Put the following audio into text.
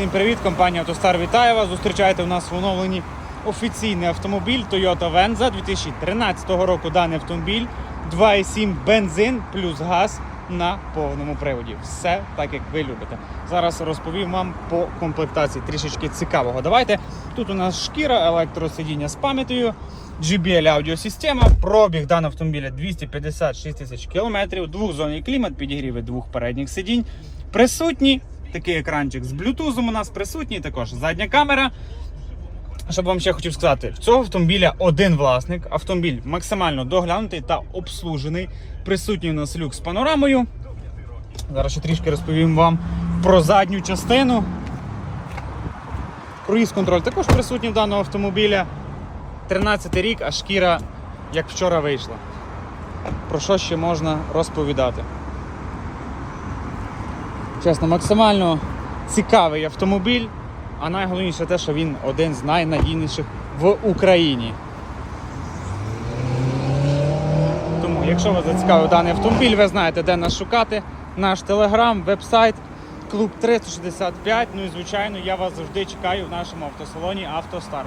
всім привіт! Компанія «Автостар» вітає вас. Зустрічайте у нас в оновленні офіційний автомобіль Toyota Venza 2013 року. Даний автомобіль 2,7 бензин плюс газ на повному приводі. Все так, як ви любите. Зараз розповім вам по комплектації трішечки цікавого. Давайте тут у нас шкіра, електросидіння з пам'яттю. JBL аудіосистема, пробіг даного автомобіля 256 тисяч кілометрів, двохзонний клімат, підігріви двох передніх сидінь. Присутні такий екранчик з блютузом у нас присутній, також задня камера. Що б вам ще хотів сказати, в цього автомобіля один власник. Автомобіль максимально доглянутий та обслужений. Присутній у нас люк з панорамою. Зараз ще трішки розповім вам про задню частину. Круїз контроль також присутній в даного автомобіля. 13 рік, а шкіра як вчора вийшла. Про що ще можна розповідати? Чесно, максимально цікавий автомобіль, а найголовніше те, що він один з найнадійніших в Україні. Тому, якщо вас зацікавив даний автомобіль, ви знаєте, де нас шукати. Наш телеграм, вебсайт, клуб 365. Ну і звичайно, я вас завжди чекаю в нашому автосалоні Автостар.